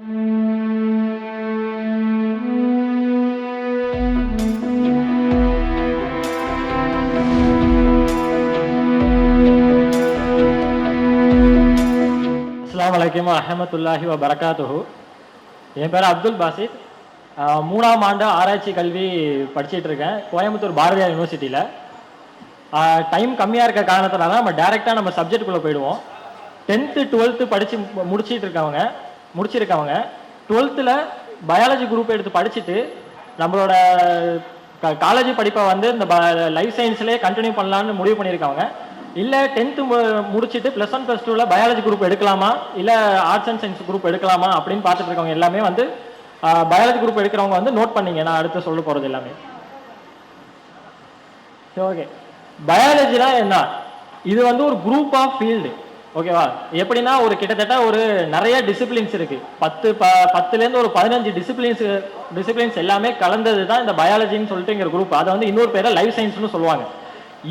அஸ்ஸலாமு அஹமத்துல்லாஹி வ பரகாத்துஹு என் பேர் அப்துல் பாசித். மூணாம் ஆண்டு ஆராய்ச்சி கல்வி படிச்சுட்டு இருக்கேன். கோயம்புத்தூர் பாரதியார் யூனிவர்சிட்டியில் டைம் கம்மியாக இருக்க காரணத்தினால நம்ம டேரெக்டாக நம்ம சப்ஜெக்டுக்குள்ளே போயிடுவோம். டென்த்து டுவெல்த்து படித்து முடிச்சிட்டு இருக்கவங்க. முடிச்சிருக்கவங்க. டுவெல்த்தில் பயாலஜி குரூப் எடுத்து படிச்சுட்டு நம்மளோட காலேஜ் படிப்பை வந்து இந்த லைஃப் சயின்ஸ்லேயே கண்டினியூ பண்ணலான்னு முடிவு பண்ணியிருக்கவங்க. இல்லை டென்த்து முடிச்சுட்டு ப்ளஸ் ஒன் ப்ளஸ் டூவில் பயாலஜி குரூப் எடுக்கலாமா? இல்லை ஆர்ட்ஸ் அண்ட் சயின்ஸ் குரூப் எடுக்கலாமா? அப்படின்னு பார்த்துட்டு இருக்கவங்க எல்லாமே வந்து பயாலஜி குரூப் எடுக்கிறவங்க வந்து நோட் பண்ணிங்க. நான் அடுத்து சொல்ல போகிறது எல்லாமே. சரி ஓகே பயாலஜினா என்ன? இது வந்து ஒரு குரூப் ஆஃப் ஃபீல்டு ஓகேவா? எப்படின்னா ஒரு கிட்டத்தட்ட ஒரு நிறைய டிசிப்ளின்ஸ் இருக்கு. பத்து ப பத்துலேருந்து ஒரு பதினஞ்சு டிசிப்ளின்ஸ் டிசிப்ளின்ஸ் எல்லாமே கலந்தது தான் இந்த பயாலஜின்னு சொல்லிட்டு குரூப் அதை வந்து இன்னொரு பேரை லைஃப் சயின்ஸ்னு சொல்லுவாங்க.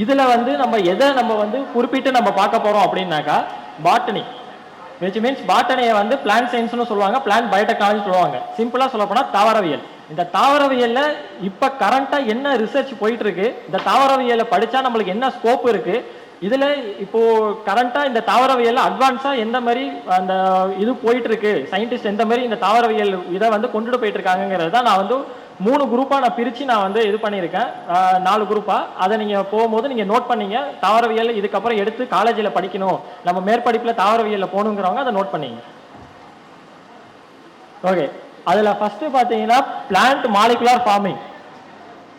இதுல வந்து நம்ம எதை நம்ம வந்து குறிப்பிட்டு நம்ம பார்க்க போறோம் அப்படின்னாக்கா பாட்டனி விச் மீன்ஸ் பாட்டனியை வந்து பிளான் சயின்ஸ்னு சொல்லுவாங்க பிளான் பயோடெக்னாலஜி சொல்லுவாங்க. சிம்பிளா சொல்ல போனா தாவரவியல். இந்த தாவரவியல்ல இப்ப கரண்டா என்ன ரிசர்ச் போயிட்டு இருக்கு? இந்த தாவரவியலை படிச்சா நம்மளுக்கு என்ன ஸ்கோப் இருக்கு? இதுல இப்போ கரண்டா இந்த தாவரவியல் அட்வான்ஸா எந்த மாதிரி அந்த இது போயிட்டு இருக்கு சயின்டிஸ்ட் எந்த மாதிரி இந்த தாவரவியல் இதை வந்து கொண்டுட்டு போயிட்டு இருக்காங்கிறது தான் நான் வந்து மூணு குரூப்பா நான் பிரிச்சு நான் வந்து இது பண்ணியிருக்கேன். நாலு குரூப்பா அதை நீங்க போகும்போது நீங்க நோட் பண்ணீங்க. தாவரவியல் இதுக்கப்புறம் எடுத்து காலேஜில் படிக்கணும். நம்ம மேற்படிப்புல தாவரவியலில் போகணுங்கிறவங்க அதை நோட் பண்ணீங்க. ஓகே அதுல ஃபர்ஸ்ட் பாத்தீங்கன்னா plant molecular farming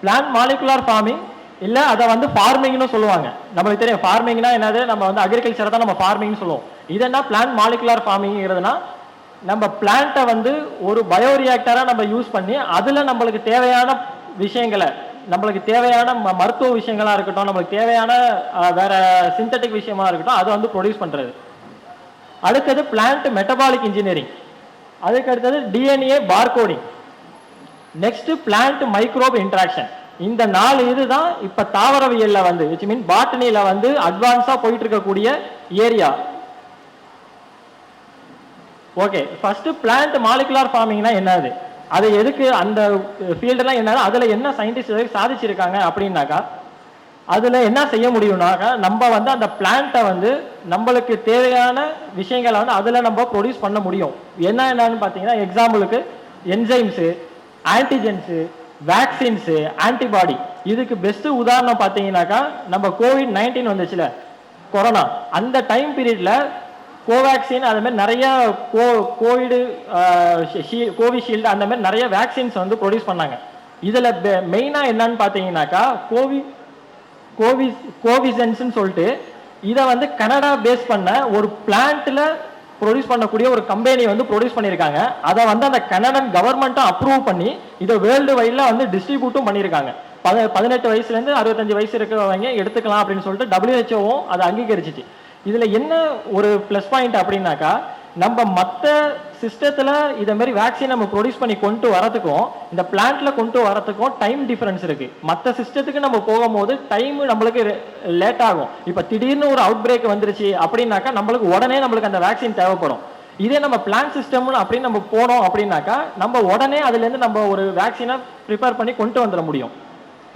plant molecular farming இல்ல அதை வந்து ஃபார்மிங்னு சொல்லுவாங்க. நம்மளுக்கு தெரியும் ஃபார்மிங்னா என்னது? நம்ம வந்து அக்ரிகல்ச்சரை தான் நம்ம ஃபார்மிங்னு சொல்லுவோம். இது என்ன? பிளான்ட் மாலிகுலர் ஃபார்மிங்கிறதுனா நம்ம பிளான்ட்டை வந்து ஒரு பயோ ரியாக்டராக நம்ம யூஸ் பண்ணி அதுல நம்மளுக்கு தேவையான விஷயங்களை நம்மளுக்கு தேவையான ம- மருத்துவ விஷயங்களா இருக்கட்டும் நம்மளுக்கு தேவையான வேற சிந்தட்டிக் விஷயமா இருக்கட்டும் அதை வந்து ப்ரொடியூஸ் பண்றது. அடுத்தது பிளான்ட் மெட்டபாலிக் இன்ஜினியரிங் அதுக்கு அடுத்தது DNA barcoding next plant microbe interaction இந்த நாலு இதுதான் இப்ப தாவரவியல்ல வந்து விச் மீன் பாட்டனில வந்து அட்வான்ஸா போயிட்டு இருக்கக்கூடிய area okay first plant molecular ஃபார்மிங்னா என்னது? அது எதுக்கு அந்த ஃபீல்டுலாம் என்னது? அதுல என்ன சயின்டிஸ்ட் சாதிச்சிருக்காங்க அப்படின்னாக்கா அதுல என்ன செய்ய முடியும்னாக்கா நம்ம வந்து அந்த பிளான்ட்டை வந்து நம்மளுக்கு தேவையான விஷயங்களை வந்து அதுல நம்ம ப்ரொடியூஸ் பண்ண முடியும். என்ன என்னன்னு பார்த்தீங்கன்னா எக்ஸாம்பிளுக்கு என்சைம்ஸு ஆன்டிஜென்ஸு வேக்சின்ஸு ஆன்டிபாடி இதுக்கு பெஸ்ட் உதாரணம் பார்த்தீங்கன்னாக்கா நம்ம கோவிட் நைன்டீன் வந்துச்சுல கொரோனா அந்த டைம் பீரியட்ல கோவேக்சின் அது மாதிரி நிறைய கோ கோவிடு கோவிஷீல்டு அந்த மாதிரி நிறைய வேக்சின்ஸ் வந்து ப்ரொடியூஸ் பண்ணாங்க. இதுல மெயினா என்னன்னு பார்த்தீங்கன்னாக்கா கோவி கோவி கோவிசன்ஸ்னு சொல்லிட்டு இதை வந்து கனடா பேஸ் பண்ண ஒரு பிளான்ட்ல ப்ரொடியூஸ் பண்ணக்கூடிய ஒரு கம்பெனி வந்து ப்ரொடியூஸ் பண்ணியிருக்காங்க. அதை வந்து அந்த கனடன் கவர்மெண்ட்டும் அப்ரூவ் பண்ணி இதை வேர்ல்டு வைடில் வந்து டிஸ்ட்ரிபியூட்டும் பண்ணியிருக்காங்க. பத பதினெட்டு வயசுலேருந்து அறுபத்தஞ்சு வயசு இருக்கிறவங்க எடுத்துக்கலாம் அப்படின்னு சொல்லிட்டு டபிள்யூஹெச்ஓவும் அதை அங்கீகரிச்சிச்சு. இதில் என்ன ஒரு ப்ளஸ் பாயிண்ட் அப்படின்னாக்கா நம்ம மற்ற சிஸ்டத்தில் இதை மாதிரி வேக்சின் நம்ம ப்ரொடியூஸ் பண்ணி கொண்டு வரதுக்கும் இந்த பிளான்ட்டில் கொண்டு வரதுக்கும் டைம் டிஃப்ரென்ஸ் இருக்குது மற்ற சிஸ்டத்துக்கு நம்ம போகும்போது டைம் நம்மளுக்கு லேட் ஆகும். இப்போ திடீர்னு ஒரு அவுட் பிரேக் வந்துருச்சு அப்படின்னாக்கா நம்மளுக்கு உடனே நம்மளுக்கு அந்த வேக்சின் தேவைப்படும். இதே நம்ம பிளான் சிஸ்டம்னு அப்படின்னு நம்ம போனோம் அப்படின்னாக்கா நம்ம உடனே அதுலேருந்து நம்ம ஒரு வேக்சினை ப்ரிப்பேர் பண்ணி கொண்டு வந்துட முடியும்.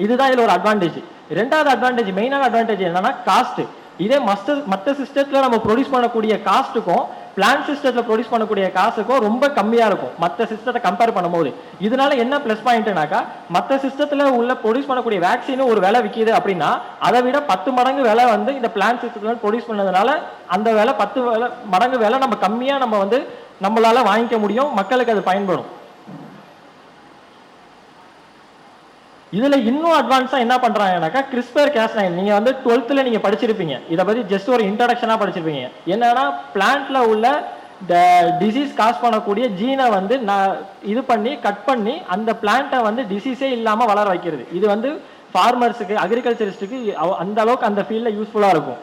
இதுதான் இதில் ஒரு அட்வான்டேஜ் ரெண்டாவது அட்வான்டேஜ் மெயினான அட்வான்டேஜ் என்னன்னா காஸ்ட் இதே மற்ற மற்ற சிஸ்டத்தில் நம்ம ப்ரொடியூஸ் பண்ணக்கூடிய காஸ்ட்டுக்கும் பிளான் சிஸ்டத்தில் ப்ரொடியூஸ் பண்ணக்கூடிய காசுக்கும் ரொம்ப கம்மியாக இருக்கும். மற்ற சிஸ்டத்தை கம்பேர் பண்ணும்போது. இதனால என்ன ப்ளஸ் பாயிண்ட்னாக்கா மற்ற சிஸ்டத்தில் உள்ள ப்ரொடியூஸ் பண்ணக்கூடிய வேக்சினும் ஒரு விலை விற்கிது அப்படின்னா அதை விட பத்து மடங்கு விலை வந்து இந்த பிளான் சிஸ்டத்தில் ப்ரொடியூஸ் பண்ணதுனால அந்த விலை பத்து விலை மடங்கு விலை நம்ம கம்மியாக நம்ம வந்து நம்மளால் வாங்கிக்க முடியும். மக்களுக்கு அது பயன்படும். இதுல இன்னும் அட்வான்ஸா என்ன பண்றாங்கன்னாக்கா கிறிஸ்பர் கேஸ் நைன் நீங்க வந்து டுவெல்த்ல நீங்க படிச்சிருப்பீங்க. இதை பத்தி ஜஸ்ட் ஒரு இன்ட்ரடக்ஷனா படிச்சிருப்பீங்க. என்னன்னா பிளான்ட்ல உள்ள டிசீஸ் காஸ் பண்ணக்கூடிய ஜீனை வந்து நான் இது பண்ணி கட் பண்ணி அந்த பிளான்ட்டை வந்து டிசீஸே இல்லாம வளர வைக்கிறது. இது வந்து ஃபார்மர்ஸுக்கு அக்ரிகல்ச்சரிஸ்ட்டுக்கு அந்த அளவுக்கு அந்த ஃபீல்ட்ல யூஸ்ஃபுல்லா இருக்கும்.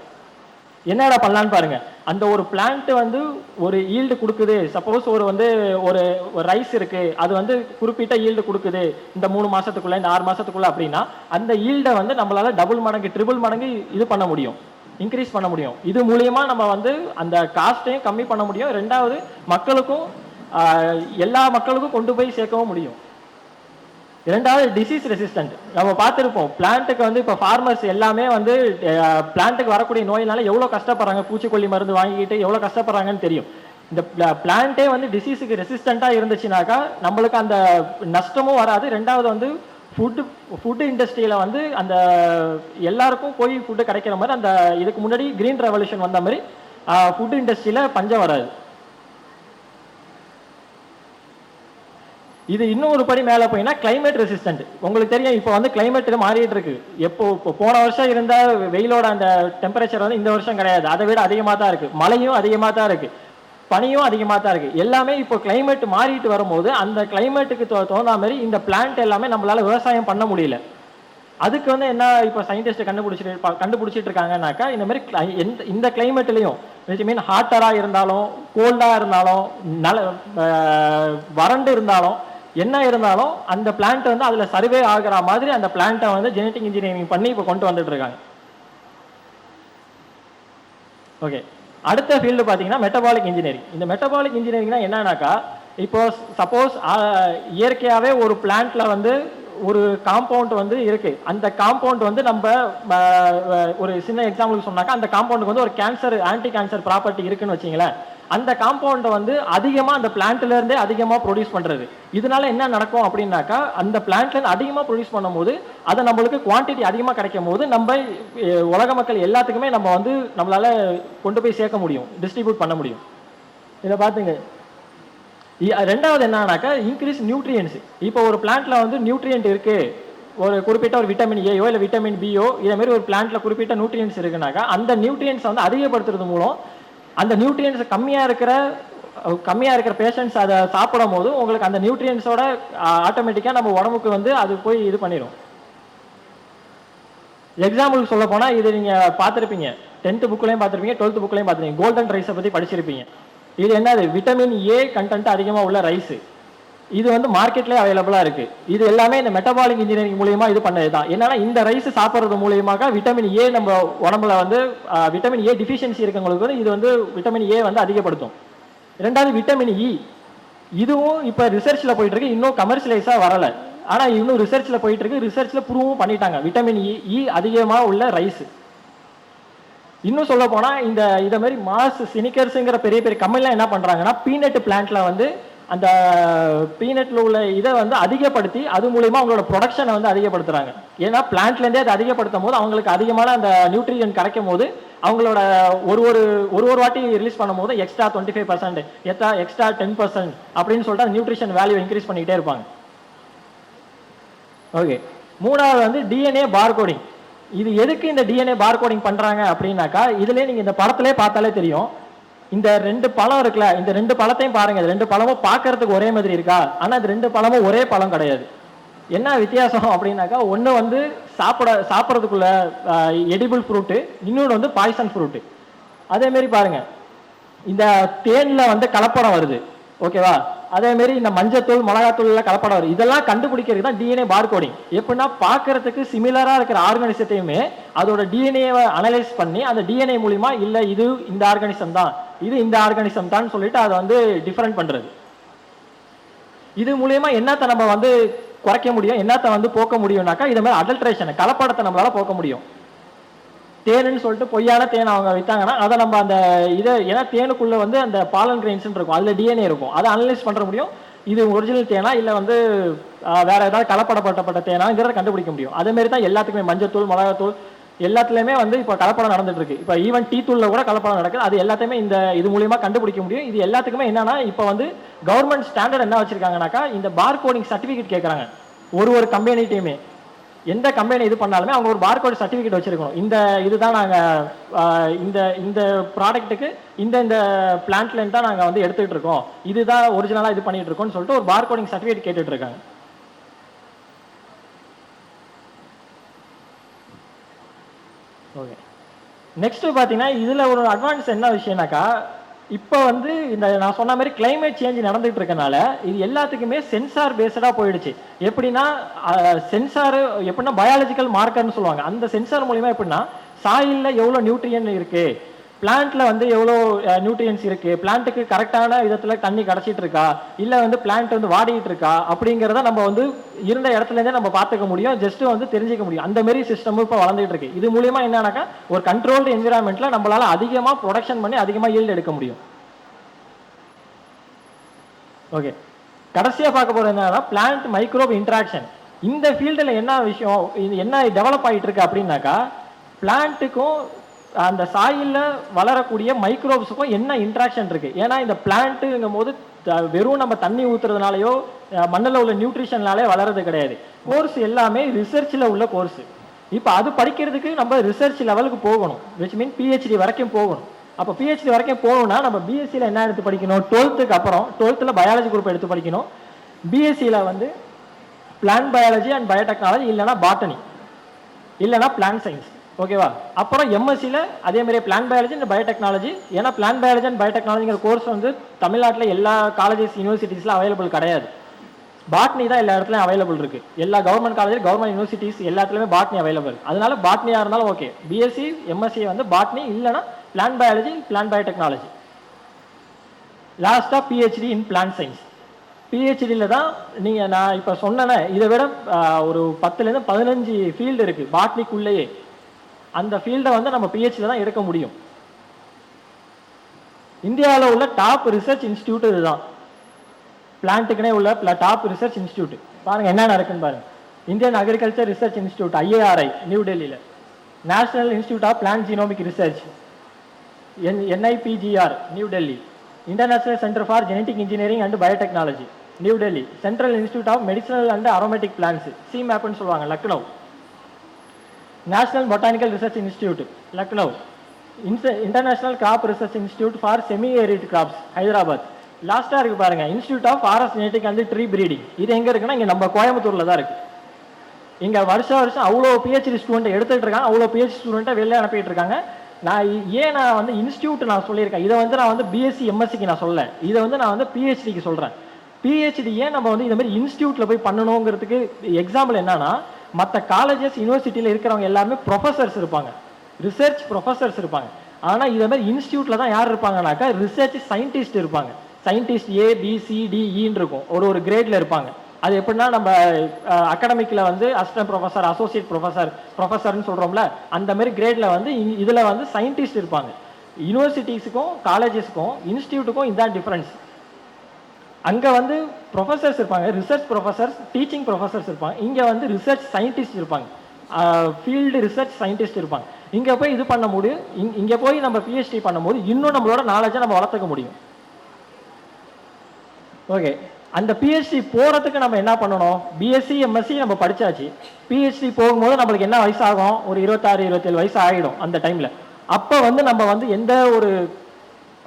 என்னடா பண்ணலான்னு பாருங்க. அந்த ஒரு பிளான்ட் வந்து ஒரு ஈல்டு கொடுக்குது. சப்போஸ் ஒரு வந்து ஒரு ரைஸ் இருக்கு. அது வந்து குறிப்பிட்ட ஈல்டு கொடுக்குது. இந்த மூணு மாசத்துக்குள்ள இந்த ஆறு மாசத்துக்குள்ள அப்படின்னா அந்த ஈல்டை வந்து நம்மளால டபுள் மடங்கு ட்ரிபிள் மடங்கு இது பண்ண முடியும். இன்க்ரீஸ் பண்ண முடியும். இது மூலியமா நம்ம வந்து அந்த காஸ்ட்டையும் கம்மி பண்ண முடியும். ரெண்டாவது மக்களுக்கும் எல்லா மக்களுக்கும் கொண்டு போய் சேர்க்கவும் முடியும். இரண்டாவது டிசீஸ் ரெசிஸ்டன்ட் நம்ம பார்த்துருப்போம். பிளான்ட்டுக்கு வந்து இப்போ ஃபார்மர்ஸ் எல்லாமே வந்து பிளான்ட்டுக்கு வரக்கூடிய நோயினால எவ்வளோ கஷ்டப்படுறாங்க? பூச்சிக்கொல்லி மருந்து வாங்கிக்கிட்டு எவ்வளோ கஷ்டப்படுறாங்கன்னு தெரியும். இந்த பிளான்ட்டே வந்து டிசீஸுக்கு ரெசிஸ்டண்ட்டாக இருந்துச்சுனாக்கா நம்மளுக்கு அந்த நஷ்டமும் வராது. ரெண்டாவது வந்து ஃபுட்டு ஃபுட்டு இண்டஸ்ட்ரியில் வந்து அந்த எல்லாருக்கும் போய் ஃபுட்டு கிடைக்கிற மாதிரி அந்த இதுக்கு முன்னாடி கிரீன் ரெவல்யூஷன் வந்த மாதிரி ஃபுட்டு இண்டஸ்ட்ரியில் பஞ்சம் வராது. இது இன்னும் ஒரு படி மேலே போயின்னா கிளைமேட் ரெசிஸ்டன்ட் உங்களுக்கு தெரியும் இப்போ வந்து கிளைமேட் மாறிட்டு இருக்கு. எப்போ இப்போ போன வருஷம் இருந்த வெயிலோட அந்த டெம்பரேச்சர் வந்து இந்த வருஷம் கிடையாது. அதை விட அதிகமாக தான் இருக்கு. மழையும் அதிகமாக தான் இருக்கு. பனியும் அதிகமாக தான் இருக்கு. எல்லாமே இப்போ கிளைமேட் மாறிட்டு வரும்போது அந்த கிளைமேட்டுக்கு தோணா மாதிரி இந்த பிளான்ட் எல்லாமே நம்மளால விவசாயம் பண்ண முடியல. அதுக்கு வந்து என்ன இப்போ சயின்டிஸ்ட் கண்டுபிடிச்சிட்டு கண்டுபிடிச்சிட்டு இருக்காங்கனாக்கா இந்த மாதிரி எந்த இந்த கிளைமேட்லையும் மீன் ஹாட்டராக இருந்தாலும் கோல்டாக இருந்தாலும் நல வறண்டு இருந்தாலும் என்ன இருந்தாலும் அந்த பிளான்ட் வந்து அதில் சர்வே ஆகிற மாதிரி அந்த பிளான்ட்டை வந்து ஜெனட்டிக் இன்ஜினியரிங் பண்ணி இப்போ கொண்டு வந்துட்டு இருக்காங்க. ஓகே அடுத்த ஃபீல்டு பார்த்தீங்கன்னா மெட்டபாலிக் இன்ஜினியரிங் இந்த மெட்டபாலிக் இன்ஜினியரிங்னா என்னன்னாக்கா இப்போ சப்போஸ் இயற்கையாகவே ஒரு பிளான்ட்ல வந்து ஒரு காம்பவுண்ட் வந்து இருக்கு. அந்த காம்பவுண்ட் வந்து நம்ம ஒரு சின்ன எக்ஸாம்பிளுக்கு சொன்னாக்கா அந்த காம்பவுண்டுக்கு வந்து ஒரு கேன்சர் ஆன்டி கேன்சர் ப்ராப்பர்ட்டி இருக்குன்னு வச்சிங்களேன். அந்த காம்பவுண்டை வந்து அதிகமாக அந்த பிளான்ட்ல இருந்தே அதிகமாக ப்ரொடியூஸ் பண்ணுறது இதனால என்ன நடக்கும் அப்படின்னாக்கா அந்த பிளான்ட்லேருந்து அதிகமாக ப்ரொடியூஸ் பண்ணும்போது அதை நம்மளுக்கு குவான்டிட்டி அதிகமாக கிடைக்கும் போது நம்ம உலக மக்கள் எல்லாத்துக்குமே நம்ம வந்து நம்மளால கொண்டு போய் சேர்க்க முடியும் டிஸ்ட்ரிபியூட் பண்ண முடியும். இதை பார்த்துங்க. ரெண்டாவது என்னன்னாக்கா இன்க்ரீஸ் நியூட்ரியன்ஸ் இப்போ ஒரு பிளான்ட்ல வந்து நியூட்ரியன்ட் இருக்கு. ஒரு குறிப்பிட்ட ஒரு விட்டமின் ஏயோ இல்லை விட்டமின் பியோ இதே மாதிரி ஒரு பிளான்ட்ல குறிப்பிட்ட நியூட்ரியன்ஸ் இருக்குனாக்கா அந்த நியூட்ரியன்ஸ் வந்து அதிகப்படுத்துறது மூலம் அந்த நியூட்ரியன்ஸ் கம்மியா இருக்கிற கம்மியாக கம்மியா இருக்கிற பேஷண்ட்ஸ் அதை சாப்பிடும் போது உங்களுக்கு அந்த நியூட்ரியன்ஸோட ஆட்டோமேட்டிக்கா நம்ம உடம்புக்கு வந்து அது போய் இது பண்ணிடும் எக்ஸாம்பிளுக்கு சொல்ல போனா இது நீங்க பார்த்திருப்பீங்க. டென்த் புக்லயும் பார்த்திருப்பீங்க டுவெல்த் புக்லயும் பார்த்திருப்பீங்க. கோல்டன் ரைஸை பத்தி படிச்சிருப்பீங்க. இது என்னது? விட்டமின் ஏ கண்டென்ட் அதிகமாக உள்ள ரைஸ் இது வந்து மார்க்கெட்லேயே அவைலபிளாக இருக்குது இது எல்லாமே இந்த மெட்டபாலிக் இன்ஜினியரிங் மூலியமா இது பண்ணது தான் என்னன்னா இந்த ரைஸ் சாப்பிட்றது மூலியமாக விட்டமின் ஏ நம்ம உடம்புல வந்து விட்டமின் ஏ டிஃபிஷியன்சி இருக்கவங்களுக்கு வந்து இது வந்து விட்டமின் ஏ வந்து அதிகப்படுத்தும். ரெண்டாவது விட்டமின் இ e. இதுவும் இப்போ ரிசர்ச்சில் போயிட்டு இருக்கு. இன்னும் கமர்ஷியலைஸாக வரலை. ஆனால் இன்னும் ரிசர்ச்சில் போயிட்டு இருக்கு. ரிசர்ச்ல ப்ரூவும் பண்ணிட்டாங்க. Vitamin E e, E e அதிகமாக உள்ள ரைஸ் இன்னும் சொல்ல போனால் இந்த இதை மாதிரி மாஸ் சினிக்கர்ஸுங்கிற பெரிய பெரிய கம்பெனிலாம் என்ன பண்ணுறாங்கன்னா பீனட் பிளான்ட்ல வந்து அந்த பீனட்டில் உள்ள இதை வந்து அதிகப்படுத்தி அது மூலயமா அவங்களோட ப்ரொடக்ஷனை வந்து அதிகப்படுத்துகிறாங்க ஏன்னா பிளான்ட்லேருந்தே அதை அதிகப்படுத்தும் போது அவங்களுக்கு அதிகமான அந்த நியூட்ரியன் கிடைக்கும் போது அவங்களோட ஒரு ஒரு ஒரு ஒரு வாட்டி ரிலீஸ் பண்ணும்போது extra twenty five percent extra extra ten percent அப்படின்னு சொல்லிட்டு அந்த நியூட்ரிஷன் வேல்யூ இன்க்ரீஸ் பண்ணிக்கிட்டே இருப்பாங்க. ஓகே மூணாவது வந்து டிஎன்ஏ பார்கோடிங் இது எதுக்கு இந்த டிஎன்ஏ பார்கோடிங் பண்ணுறாங்க அப்படின்னாக்கா இதுலேயே நீங்கள் இந்த படத்திலே பார்த்தாலே தெரியும். இந்த ரெண்டு பழம் இருக்குல்ல இந்த ரெண்டு பழத்தையும் பாருங்க ரெண்டு பழமும் பார்க்கறதுக்கு ஒரே மாதிரி இருக்கா? ஆனா இது ரெண்டு பழமும் ஒரே பழம் கிடையாது. என்ன வித்தியாசம் அப்படின்னாக்கா ஒண்ணு வந்து சாப்பிட சாப்பிட்றதுக்குள்ள எடிபிள் ஃப்ரூட்டு இன்னொன்று வந்து பாய்சன் ஃப்ரூட்டு அதே மாதிரி பாருங்க இந்த தேன்ல வந்து கலப்படம் வருது. ஓகேவா அதே மாதிரி இந்த மஞ்சத்தூள் மிளகாத்தூள்ல கலப்படம் வரும். இதெல்லாம் கண்டுபிடிக்கிறது தான் டிஎன்ஏ பார்கோடிங் எப்படின்னா பார்க்கறதுக்கு சிமிலரா இருக்கிற ஆர்கானிசத்தையுமே அதோட டிஎன்ஏவை அனலைஸ் பண்ணி அந்த டிஎன்ஏ மூலியமா இல்ல இது இந்த ஆர்கானிசம் தான் இது இந்த ஆர்கானிசம் தான் சொல்லிட்டு அதை வந்து டிஃபரெண்ட் பண்றது. இது மூலியமா என்னத்தை நம்ம வந்து குறைக்க முடியும் என்னத்தை வந்து போக்க முடியும்னாக்கா இது மாதிரி அடல்ட்ரேஷன் கலப்படத்தை நம்மளால போக்க முடியும். தேனுன்னு சொல்லிட்டு பொய்யான தேன் அவங்க வித்தாங்கன்னா அதை நம்ம அந்த இதை ஏன்னா தேனுக்குள்ள வந்து அந்த பாலன் கிரெயின்ஸ் இருக்கும். அதுல டிஎன்ஏ இருக்கும். அதை அனலைஸ் பண்ற முடியும். இது ஒரிஜினல் தேனா இல்ல வந்து ஆஹ், வேற ஏதாவது கலப்படப்பட்டப்பட்ட தேனாங்கிறத கண்டுபிடிக்க முடியும். அதே மாதிரி தான் எல்லாத்துக்குமே மஞ்சத்தூள் மிளகாத்தூள் எல்லாத்துலயுமே வந்து இப்போ கலப்படம் நடந்துட்டு இருக்கு இப்போ ஈவன் டீ தூள்ல கூட கலப்படம் நடக்குது. அது எல்லாத்தையுமே இந்த இது மூலியமா கண்டுபிடிக்க முடியும். இது எல்லாத்துக்குமே என்னன்னா இப்போ வந்து கவர்மெண்ட் ஸ்டாண்டர்ட் என்ன வச்சிருக்காங்கனாக்கா இந்த பார் கோடிங் சர்டிபிகேட் கேட்கறாங்க ஒரு ஒரு கம்பெனிட்டையுமே எந்த கம்பெனி இது பண்ணாலுமே அவங்க ஒரு பார்கோட் சர்டிஃபிகேட் வச்சிருக்கணும். இந்த இதுதான் நாங்கள் இந்த இந்த ப்ராடக்ட்டுக்கு இந்த இந்த பிளான்ட்லேருந்து தான் நாங்கள் வந்து எடுத்துகிட்டு இருக்கோம். இதுதான் ஒரிஜினலாக இது பண்ணிட்டு இருக்கோம்னு சொல்லிட்டு ஒரு பார்கோடிங் சர்டிஃபிகேட் கேட்டுட்டு இருக்காங்க. ஓகே நெக்ஸ்ட்டு பார்த்தீங்கன்னா இதில் ஒரு அட்வான்ஸ் என்ன விஷயம்னாக்கா இப்போ வந்து இந்த நான் சொன்ன மாதிரி கிளைமேட் சேஞ்ச் நடந்துகிட்டு இருக்கனால இது எல்லாத்துக்குமே சென்சார் பேஸ்டாக போயிடுச்சு. எப்படின்னா சென்சார் எப்படின்னா பயாலஜிக்கல் மார்க்கர்னு சொல்லுவாங்க. அந்த சென்சார் மூலியமாக எப்படின்னா சாயில்ல எவ்வளோ நியூட்ரியன் இருக்குது பிளான்ட்ல வந்து எவ்வளோ நியூட்ரியன்ஸ் இருக்கு? பிளான்ட்டுக்கு கரெக்டான விதத்துல தண்ணி கிடச்சிட்டு இருக்கா? இல்லை வந்து பிளான்ட் வந்து வாடிக்கிட்டு இருக்கா? அப்படிங்கிறத நம்ம வந்து இருந்த இடத்துல இருந்தே நம்ம பார்த்துக்க முடியும். ஜஸ்ட் வந்து தெரிஞ்சுக்க முடியும். அந்த மாரி சிஸ்டமும் இப்போ வளர்ந்துட்டு இருக்கு. இது மூலியமா என்னன்னாக்கா ஒரு கண்ட்ரோல்டு என்விரான்மெண்ட்ல நம்மளால அதிகமாக ப்ரொடக்ஷன் பண்ணி அதிகமாக ஈல்டு எடுக்க முடியும். ஓகே கடைசியாக பார்க்க போறது என்னன்னா பிளான்ட் மைக்ரோப் இன்ட்ராக்ஷன் இந்த ஃபீல்டில் என்ன விஷயம் இது என்ன டெவலப் ஆகிட்டு இருக்கு அப்படின்னாக்கா பிளான்ட்டுக்கும் அந்த சாயில்ல வளரக்கூடிய மைக்ரோப்ஸுக்கும் என்ன இன்ட்ராக்ஷன் இருக்கு? ஏன்னா இந்த பிளான்ட்டுங்கும் போது த- வெறும் நம்ம தண்ணி ஊத்துறதுனாலயோ மண்ணில் உள்ள நியூட்ரிஷன்னாலே வளர்றது கிடையாது. கோர்ஸ் எல்லாமே ரிசர்ச்ல உள்ள கோர்ஸ் இப்போ அது படிக்கிறதுக்கு நம்ம ரிசர்ச் லெவலுக்கு போகணும். விச் மீன் பிஹெச்டி வரைக்கும் போகணும். அப்போ பிஹெச்டி வரைக்கும் போகணும்னா நம்ம பிஎஸ்சியில் என்ன எடுத்து படிக்கணும்? டுவெல்த்துக்கு அப்புறம் டுவெல்த்தில் பயாலஜி குரூப் எடுத்து படிக்கணும். பிஎஸ்சியில் வந்து பிளான் பயாலஜி அண்ட் பயோடெக்னாலஜி இல்லைனா பாட்டனி இல்லைனா பிளான் சயின்ஸ் ஓகேவா? அப்புறம் எம்எஸ்சியில் அதே மாதிரி பிளான் பயாலஜி அண்ட் பயோடெக்னாலஜி ஏன்னா பிளான் பயாலஜி அண்ட் பயோடெக்னாலஜிங்கிற கோர்ஸ் வந்து தமிழ்நாட்டில் எல்லா காலேஜஸ் யூனிவர்சிட்டிஸில் அவைலபிள் கிடையாது. பாட்னி தான் எல்லா இடத்துலையும் அவைலபிள் இருக்குது எல்லா கவர்மெண்ட் காலேஜ் கவர்மெண்ட் யூனிவர்சிட்டிஸ் எல்லாத்துலேயுமே பாட்னி அவைலபிள் அதனால பாட்னியாக இருந்தாலும் ஓகே பிஎஸ்சி எம்எஸ்சி வந்து பாட்னி இல்லைனா பிளான் பயாலஜி பிளான் பயோடெக்னாலஜி லாஸ்ட்டாக பிஹெச்டி இன் பிளான் சயின்ஸ் பிஹெச்டியில் தான் நீங்கள் நான் இப்போ சொன்னேனே இதை விட ஒரு பத்துலேருந்து பதினஞ்சு ஃபீல்டு இருக்குது பாட்னிக்குள்ளேயே அந்த ஃபீல்டை வந்து நம்ம பிஹெச்டியில் தான் எடுக்க முடியும். இந்தியாவில் உள்ள டாப் ரிசர்ச் இன்ஸ்டியூட் இதுதான். பிளான்ட்டுக்குனே உள்ள டாப் ரிசர்ச் இன்ஸ்டியூட் பாருங்க என்ன நடக்குன்னு பாருங்க. Indian agriculture research institute IARI new டெல்லியில் national institute of plant genomic research NIPGR new Delhi international centre for genetic engineering and biotechnology new Delhi central institute of medicinal and aromatic plants சிமேப்னு சொல்லுவாங்க Lucknow national botanical research institute Lucknow international crop research institute for semi arid crops Hyderabad லாஸ்ட்டாக இருக்குது பாருங்கள் institute of forest genetic and tree breeding இது எங்கே இருக்குன்னா இங்கே நம்ம கோயம்புத்தூரில் தான் இருக்குது இங்கே வருஷம் வருஷம் அவ்வளோ பிஹெச்டி ஸ்டூடெண்ட் எடுத்துகிட்டு இருக்காங்க. அவ்வளோ பிஹெச்டி ஸ்டூடெண்ட்டை வெளில அனுப்பிட்டு இருக்காங்க. நான் ஏன் நான் வந்து இன்ஸ்டியூட் நான் சொல்லியிருக்கேன். இதை வந்து நான் வந்து பிஎஸ்சி எம்எஸ்சிக்கு நான் சொல்ல இதை வந்து நான் வந்து பிஹெச்டிக்கு சொல்கிறேன் பிஹெச்டி ஏன் நம்ம வந்து இந்த மாதிரி இன்ஸ்டியூட்டில் போய் பண்ணணுங்கிறதுக்கு எக்ஸாம்பிள் என்னன்னா மற்ற காலேஜஸ் யூனிவர்சிட்டியில் இருக்கிறவங்க எல்லாருமே ப்ரொஃபசர்ஸ் இருப்பாங்க. ரிசர்ச் ப்ரொஃபசர்ஸ் இருப்பாங்க. ஆனால் இதே மாதிரி இன்ஸ்டியூட்டில் தான் யார் இருப்பாங்கனாக்கா ரிசர்ச் சயின்டிஸ்ட் இருப்பாங்க. சயின்டிஸ்ட் ஏ பி இருக்கும். ஒரு ஒரு கிரேட்ல இருப்பாங்க. அது எப்படின்னா நம்ம அகாடமிக்கில் வந்து அசிஸ்டன்ட் ப்ரொஃபசர் அசோசியேட் ப்ரொஃபசர் ப்ரொஃபசர்னு சொல்கிறோம்ல அந்த மாதிரி கிரேட்ல வந்து இதில் வந்து சயின்டிஸ்ட் இருப்பாங்க. யூனிவர்சிட்டிஸுக்கும் காலேஜஸ்க்கும் இன்ஸ்டியூட்டுக்கும் இதுதான் டிஃப்ரென்ஸ் அங்கே வந்து ப்ரொஃபசர்ஸ் இருப்பாங்க ரிசர்ச் ப்ரொஃபசர்ஸ் டீச்சிங் ப்ரொஃபசர்ஸ் இருப்பாங்க. இங்கே வந்து ரிசர்ச் சயின்டிஸ்ட் இருப்பாங்க. ஃபீல்டு ரிசர்ச் சயின்டிஸ்ட் இருப்பாங்க. இங்கே போய் இது பண்ண முடியும். இங் இங்கே போய் நம்ம பிஹெச்டி பண்ணும்போது இன்னும் நம்மளோட நாலேஜை நம்ம வளர்த்துக்க முடியும். ஓகே அந்த பிஹெச்டி போகிறதுக்கு நம்ம என்ன பண்ணணும்? பிஎஸ்சி எம்எஸ்சி நம்ம படிச்சாச்சு. பிஹெச்டி போகும்போது நம்மளுக்கு என்ன வயசு ஆகும் ஒரு இருபத்தாறு இருபத்தேழு வயசு ஆகிடும் அந்த டைமில் அப்போ வந்து நம்ம வந்து எந்த ஒரு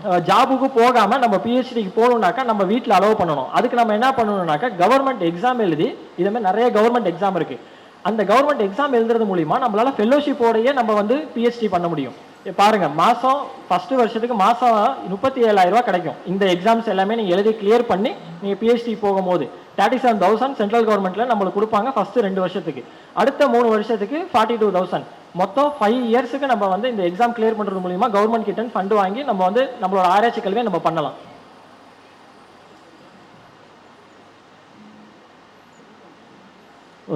ஜாபுக்கு போகாம நம்ம பிஹெச்டிக்கு போகணுன்னாக்கா நம்ம வீட்டில் அலோவ் பண்ணணும். அதுக்கு நம்ம என்ன பண்ணணும்னாக்கா கவர்மெண்ட் எக்ஸாம் எழுதி இதுமாதிரி நிறைய கவர்மெண்ட் எக்ஸாம் இருக்கு. அந்த கவர்மெண்ட் எக்ஸாம் எழுதுறது மூலிமா நம்மளால ஃபெல்லோஷிப்போடையே நம்ம வந்து பிஹெச்டி பண்ண முடியும். பாருங்க மாசம் ஃபர்ஸ்ட் வருஷத்துக்கு மாசம் முப்பத்தி ஏழாயிரம் கிடைக்கும். இந்த எக்ஸாம்ஸ் எல்லாமே நீங்க எழுதி கிளியர் பண்ணி நீங்க பிஹெச்டி போகும்போது. தேர்ட்டி செவன் தௌசண்ட் சென்ட்ரல் கவர்மெண்ட்ல நம்மளுக்கு கொடுப்பாங்க ஃபர்ஸ்ட் ரெண்டு வருஷத்துக்கு. அடுத்த மூணு வருஷத்துக்கு ஃபார்ட்டி டூ தௌசண்ட் மொத்தம் ஃபைவ் இயர்ஸுக்கு நம்ம வந்து இந்த எக்ஸாம் கிளியர் பண்றது மூலியமா கவர்மெண்ட் கிட்ட ஃபண்ட் வாங்கி நம்ம வந்து நம்மளோட ஆராய்ச்சி கல்வியை நம்ம பண்ணலாம்.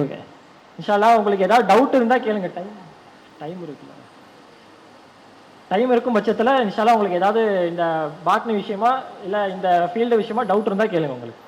ஓகே இன்ஷால்லா உங்களுக்கு ஏதாவது டவுட் இருந்தால் கேளுங்க. டைம் டைம் இருக்குல்ல. டைம் இருக்கும் பட்சத்தில் இன்ஷால்லா உங்களுக்கு ஏதாவது இந்த பாட்னி விஷயமா இல்லை இந்த ஃபீல்டு விஷயமா டவுட் இருந்தால் கேளுங்க உங்களுக்கு.